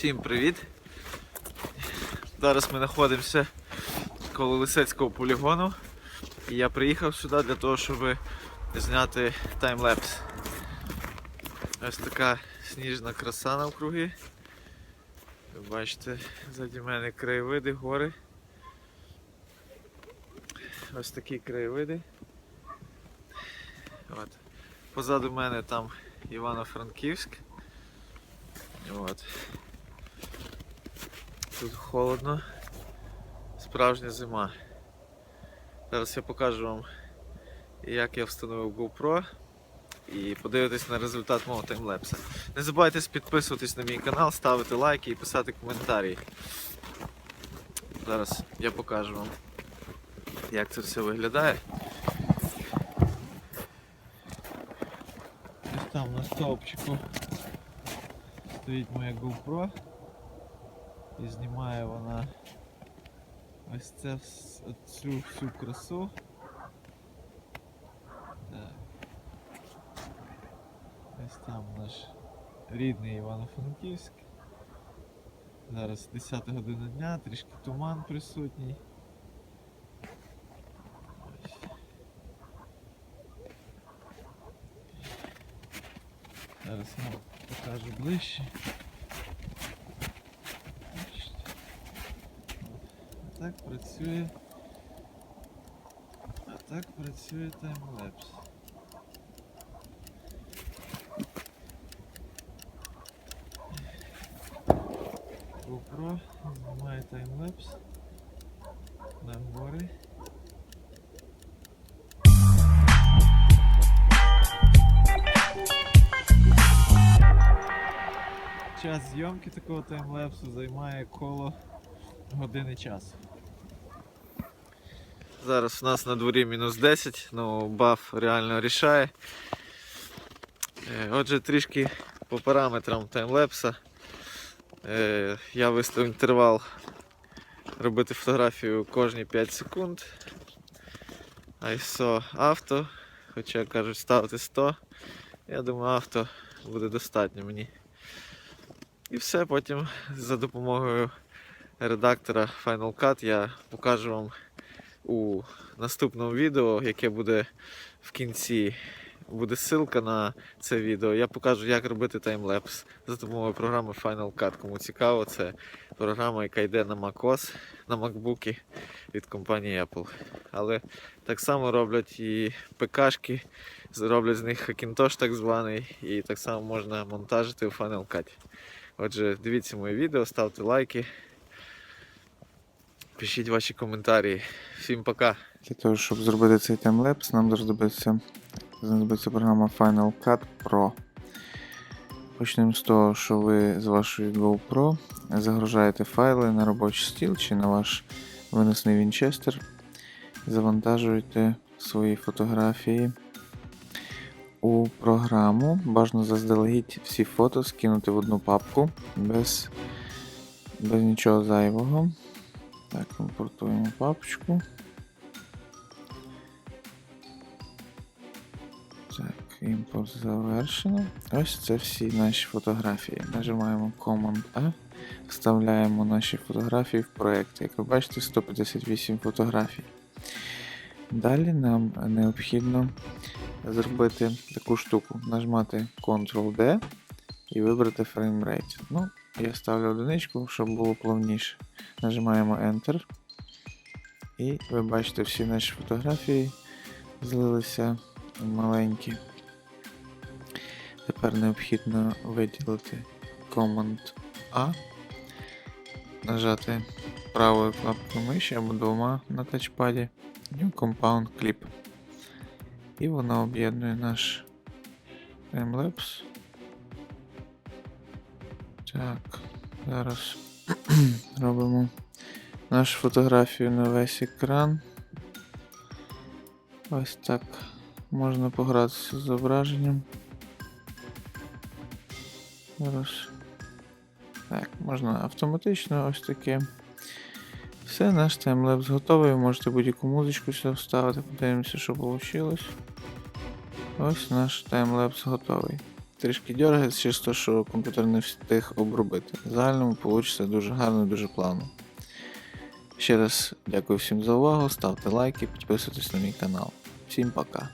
Всім привіт! Зараз ми знаходимося коло Лисецького полігону. І я приїхав сюди для того, щоб зняти таймлепс. Ось така сніжна краса навкруги. Ви бачите, ззаді мене краєвиди, гори. Ось такі краєвиди. От. Позаду мене там Івано-Франківськ. От. Тут холодно. Справжня зима. Зараз я покажу вам, як я встановив GoPro і подивитись на результат мого таймлепса. Не забувайте підписуватись на мій канал, ставити лайки і писати коментарі. Зараз я покажу вам, як це все виглядає. Ось там на стовпчику стоїть моя GoPro і знімає вона ось це цю всю красу. Так. Ось там наш рідний Івано-Франківськ. Зараз 10 година дня, трішки туман присутній. Зараз я покажу ближче. Бачите? От. А так працює. А так працює таймлепс. GoPro знімає таймлепс на гори. Час зйомки такого таймлепсу займає коло години часу. Зараз у нас на дворі мінус 10, ну баф реально рішає. Е, Отже, трішки по параметрам таймлепса. Е, Я виставив інтервал робити фотографію кожні 5 секунд. ISO авто, хоча кажуть ставити 100. Я думаю, авто буде достатньо мені. І все, потім за допомогою редактора Final Cut я покажу вам у наступному відео, яке буде в кінці. Буде ссылка на це відео. Я покажу, як робити таймлепс за допомогою програми Final Cut. Кому цікаво, це програма, яка йде на macOS, на MacBook від компанії Apple. Але так само роблять і ПКшки, роблять з них Hackintosh так званий, і так само можна монтажити у Final Cut. Отже, дивіться моє відео, ставте лайки, пишіть ваші коментарі. Всім пока! Для того, щоб зробити цей таймлепс, нам знадобиться, знадобиться програма Final Cut Pro. Почнемо з того, що ви з вашої GoPro загружаєте файли на робочий стіл чи на ваш виносний вінчестер. Завантажуєте свої фотографії у програму. Бажано заздалегідь всі фото скинути в одну папку без, без нічого зайвого. Так, імпортуємо папочку. Так, імпорт завершено. Ось це всі наші фотографії. Нажимаємо Command A, вставляємо наші фотографії в проєкт. Як ви бачите, 158 фотографій. Далі нам необхідно зробити таку штуку: нажмати Ctrl-D і вибрати фреймрейт. Ну, я ставлю одиничку, щоб було плавніше. Нажимаємо Enter. І ви бачите, всі наші фотографії злилися маленькі. Тепер необхідно виділити Command A, нажати правою кнопкою миші або двома на тачпаді New Compound Clip. І воно об'єднує наш таймлепс. Так, зараз робимо нашу фотографію на весь екран. Ось так. Можна погратися з зображенням. Зараз. Так, можна автоматично ось таке. Все, наш таймлепс готовий. Можете будь-яку музичку сюди вставити, подивимося, що вийшло. Ось наш таймлепс готовий трішки дергає, чисто, що комп'ютер не встиг обробити. В загальному вийде дуже гарно і дуже плавно. Ще раз дякую всім за увагу, ставте лайки, підписуйтесь на мій канал. Всім пока!